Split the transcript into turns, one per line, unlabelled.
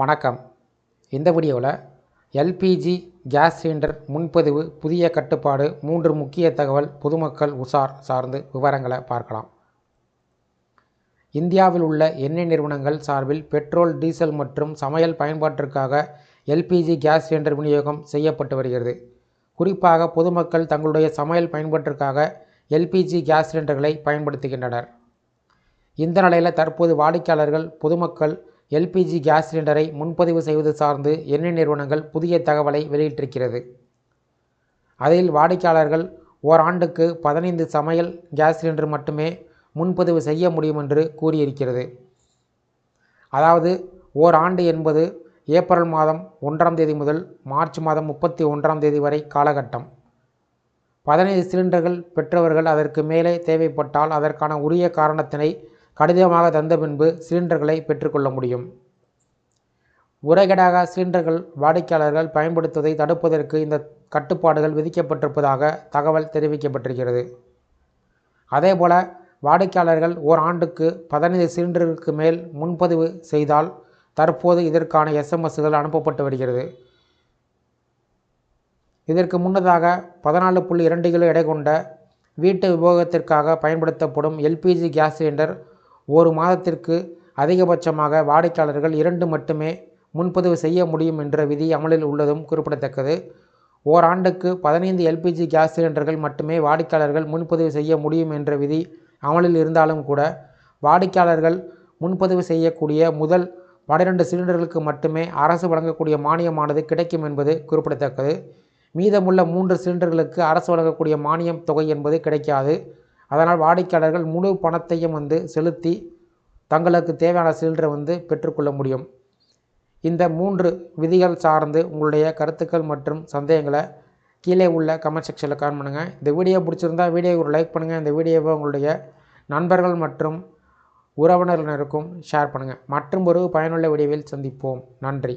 வணக்கம். இந்த வீடியோவில் எல்பிஜி கேஸ் சிலிண்டர் முன்பதிவு புதிய கட்டுப்பாடு மூன்று முக்கிய தகவல் பொதுமக்கள் உஷார் சார்ந்து விவரங்களை பார்க்கலாம். இந்தியாவில் உள்ள எண்ணெய் நிறுவனங்கள் சார்பில் பெட்ரோல் டீசல் மற்றும் சமையல் பயன்பாட்டிற்காக எல்பிஜி கேஸ் சிலிண்டர் விநியோகம் செய்யப்பட்டு வருகிறது. குறிப்பாக பொதுமக்கள் தங்களுடைய சமையல் பயன்பாட்டிற்காக எல்பிஜி கேஸ் சிலிண்டர்களை பயன்படுத்துகின்றனர். இந்த நிலையில் தற்போது வாடிக்கையாளர்கள் பொதுமக்கள் எல்பிஜி கேஸ் சிலிண்டரை முன்பதிவு செய்வது சார்ந்து எண்ணெய் நிறுவனங்கள் புதிய தகவலை வெளியிட்டிருக்கிறது. அதில் வாடிக்கையாளர்கள் ஓராண்டுக்கு பதினைந்து சமையல் கேஸ் சிலிண்டர் மட்டுமே முன்பதிவு செய்ய முடியும் என்று கூறியிருக்கிறது. அதாவது ஓராண்டு என்பது ஏப்ரல் மாதம் ஒன்றாம் தேதி முதல் மார்ச் மாதம் முப்பத்தி ஒன்றாம் தேதி வரை காலகட்டம். பதினைந்து சிலிண்டர்கள் பெற்றவர்கள் அதற்கு மேலே தேவைப்பட்டால் அதற்கான உரிய காரணத்தினை கடிதமாக தந்த பின்பு சிலிண்டர்களை பெற்றுக்கொள்ள முடியும். முறைகேடாக சிலிண்டர்கள் வாடிக்கையாளர்கள் பயன்படுத்துவதை தடுப்பதற்கு இந்த கட்டுப்பாடுகள் விதிக்கப்பட்டிருப்பதாக தகவல் தெரிவிக்கப்பட்டிருக்கிறது. அதேபோல வாடிக்கையாளர்கள் ஓராண்டுக்கு பதினைந்து சிலிண்டர்களுக்கு மேல் முன்பதிவு செய்தால் தற்போது இதற்கான எஸ்எம்எஸ்கள் அனுப்பப்பட்டு வருகிறது. இதற்கு முன்னதாக பதினாலு புள்ளி இரண்டு கிலோ எடை கொண்ட வீட்டு உபயோகத்திற்காக பயன்படுத்தப்படும் எல்பிஜி கேஸ் சிலிண்டர் ஒரு மாதத்திற்கு அதிகபட்சமாக வாடிக்கையாளர்கள் இரண்டு மட்டுமே முன்பதிவு செய்ய முடியும் என்ற விதி அமலில் உள்ளதும் குறிப்பிடத்தக்கது. ஓராண்டுக்கு பதினைந்து எல்பிஜி கேஸ் சிலிண்டர்கள் மட்டுமே வாடிக்கையாளர்கள் முன்பதிவு செய்ய முடியும் என்ற விதி அமலில் இருந்தாலும் கூட வாடிக்கையாளர்கள் முன்பதிவு செய்யக்கூடிய முதல் பனிரெண்டு சிலிண்டர்களுக்கு மட்டுமே அரசு வழங்கக்கூடிய மானியமானது கிடைக்கும் என்பது குறிப்பிடத்தக்கது. மீதமுள்ள மூன்று சிலிண்டர்களுக்கு அரசு வழங்கக்கூடிய மானியம் தொகை என்பது கிடைக்காது. அதனால் வாடிக்கையாளர்கள் முழு பணத்தையும் வந்து செலுத்தி தங்களுக்கு தேவையான சிலிண்டரை வந்து பெற்றுக்கொள்ள முடியும். இந்த மூன்று விதிகள் சார்ந்து உங்களுடைய கருத்துக்கள் மற்றும் சந்தேகங்களை கீழே உள்ள கமெண்ட் செக்ஷனில் கமெண்ட் பண்ணுங்கள் இந்த வீடியோ பிடிச்சிருந்தா வீடியோவை ஒரு லைக் பண்ணுங்கள் இந்த வீடியோவை உங்களுடைய நண்பர்கள் மற்றும் உறவினர்களுக்கும் ஷேர் பண்ணுங்கள் மற்றும் ஒரு பயனுள்ள வீடியோவில் சந்திப்போம். நன்றி.